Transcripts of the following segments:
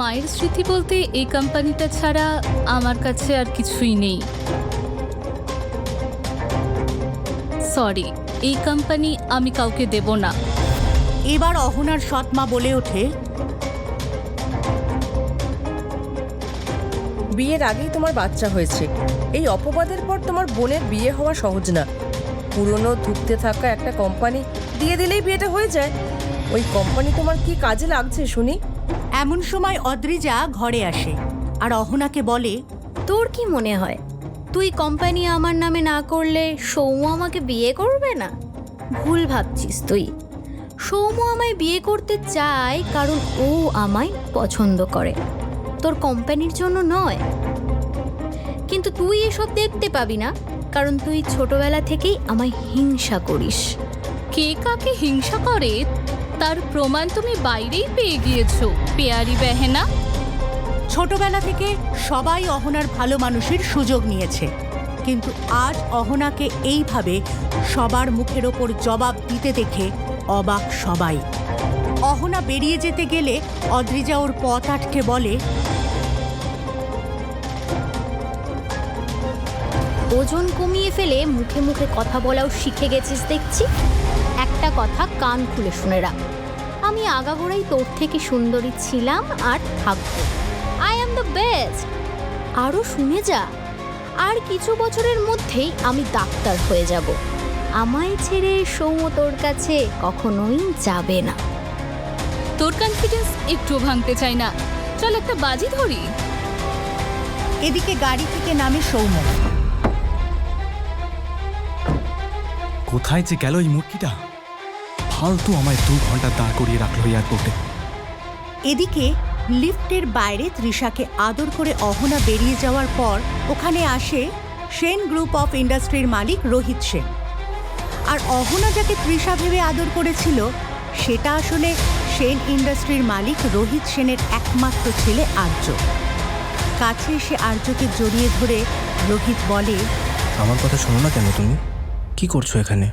মায়ের স্মৃতি বলতে এই কোম্পানিটা ছাড়া আমার কাছে আর কিছুই নেই। সরি এই কোম্পানি আমি কাউকে দেব না। এবার অহনার সৎমা বলে ওঠে বিয়ের আগেই তোমার বাচ্চা হয়েছে। এই অপবাদের পর তোমার বোনের বিয়ে হওয়া সহজ না। পুরনো ধুকতে থাকা একটা কোম্পানি দিয়ে দিলেই বিয়েটা হয়ে যায়। ওই কোম্পানি তোমার কি কাজে লাগছে শুনি? এমন সময় অদ্রিজা ঘরে আসে আর অহনাকে বলে তোর কি মনে হয়? তুই কোম্পানি আমার নামে না করলে সৌম আমাকে বিয়ে করবে না? ভুল ভাবছিস তুই। সৌম্য আমায় বিয়ে করতে চায় কারণ ও আমায় পছন্দ করে। তোর কোম্পানির জন্য নয়। কিন্তু তুই এসব দেখতে পাবি না কারণ তুই ছোটবেলা থেকেই আমায় হিংসা করিস। কে কাকে হিংসা করে? তার প্রমাণ তুমি বাইরেই পেয়ে গিয়েছো পেয়ারি বেহেনা। ছোটবেলা থেকে সবাই অহনার ভালো মানুষের সুযোগ নিয়েছে কিন্তু আজ অহনাকে এইভাবে সবার মুখের ওপর জবাব দিতে দেখে অবাক সবাই। অহনা বেরিয়ে যেতে গেলে অদ্রিজা ওর পথ আটকে বলে ওজন কমিয়ে ফেলে মুখে মুখে কথা বলাও শিখে গেছিস দেখছি। একটা কথা কান খুলে শুনে রাখ। আমি আগাগোড়াই তোর থেকে সুন্দরী ছিলাম আর থাকব। আই অ্যাম দ্য বেস্ট আরও শুনে যা। আর কিছু বছরের মধ্যেই আমি ডাক্তার হয়ে যাব। আমায় ছেড়ে সৌম্য তোর কাছে কখনোই যাবে না। তোর কনফিডেন্স একটু ভাঙতে চাই না। চল একটা বাজি ধরি। এদিকে গাড়ি থেকে নামে সৌম্য। কোথায় যে গেল এই মূর্তিটা? ফালতু আমায় দু ঘণ্টা দাঁড় করিয়ে রাখল এয়ারপোর্টে এদিকে লিফটের বাইরে তৃষাকে আদর করে অহনা বেরিয়ে যাওয়ার পর ওখানে আসে সেন গ্রুপ অফ ইন্ডাস্ট্রির মালিক রোহিত সেন। আর অহনা যাকে তৃষা ভেবে আদর করেছিল সেটা আসলে সেন ইন্ডাস্ট্রির মালিক রোহিত সেনের একমাত্র ছেলে আর্য। কাছে এসে আর্যকে জড়িয়ে ধরে রোহিত বলে আমার কথা শোনো না কেন তুমি? কি করছ এখানে?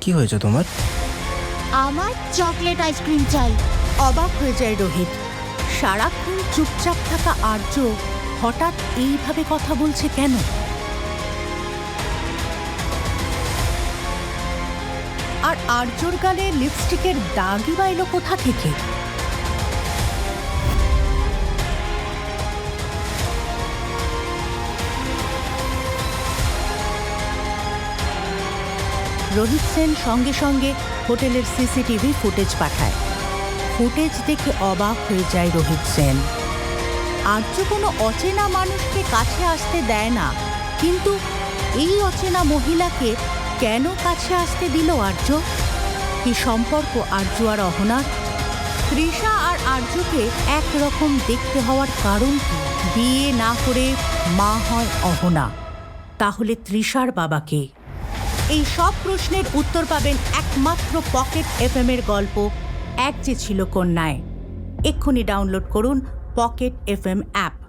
কি হয়েছে তোমার? আমার চকলেট আইসক্রিম চাই। অবাক হয়ে যায় রোহিত। সারাক্ষণ চুপচাপ থাকা আর্য হঠাৎ এইভাবে কথা বলছে কেন? আর আর্যর গালে লিপস্টিকের দাগই বা এলো কোথা থেকে? রোহিত সেন সঙ্গে সঙ্গে হোটেলের সিসিটিভি ফুটেজ পাঠায়। ফুটেজ দেখে অবাক হয়ে যায় রোহিত সেন। আর্য কোনো অচেনা মানুষকে কাছে আসতে দেয় না, কিন্তু এই অচেনা মহিলাকে কেন কাছে আসতে দিল আর্য? কি সম্পর্ক আর্য আর অহনার? তৃষা আর আর্যকে একরকম দেখতে হওয়ার কারণ কি? বিয়ে না করে মা হয় অহনা। তাহলে তৃষার বাবাকে এই সব প্রশ্নের উত্তর পাবেন একমাত্র পকেট এফ এর গল্প, এক যে ছিল কন্যায়। এক্ষুনি ডাউনলোড করুন পকেট এফএম অ্যাপ।